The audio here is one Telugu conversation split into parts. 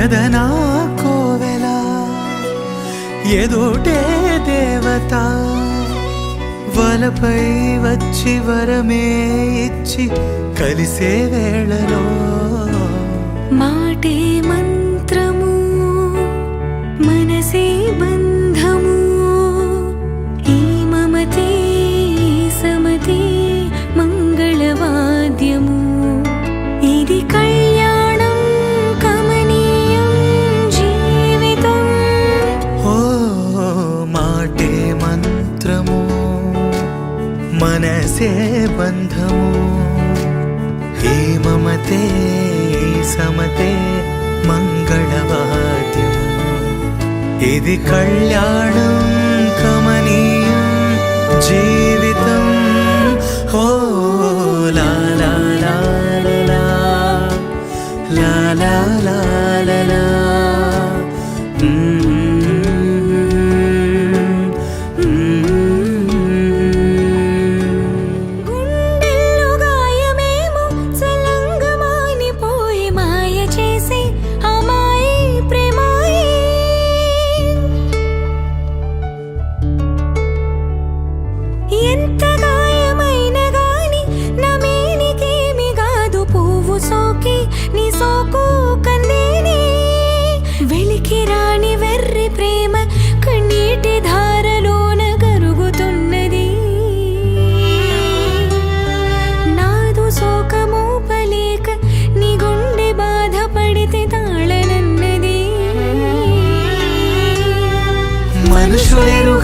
ఎదనా కోవెల ఎదోటే దేవత వలపై వచ్చి వరమే ఇచ్చి కలిసే వేళలో. మాటే మన మనసే బంధము. హే మమతే సమతే మంగళవాద్యం ఇది కళ్యాణం కమనీయం జీవితం ఓ లా లా లా లా లా లా లా.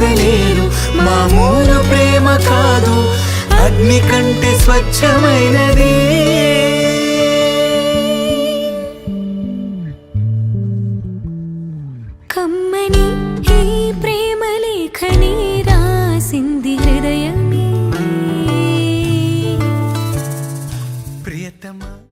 పొగలేరు. మామూలు ప్రేమ కాదు. అగ్ని కంటే స్వచ్ఛమైనది. కమ్మని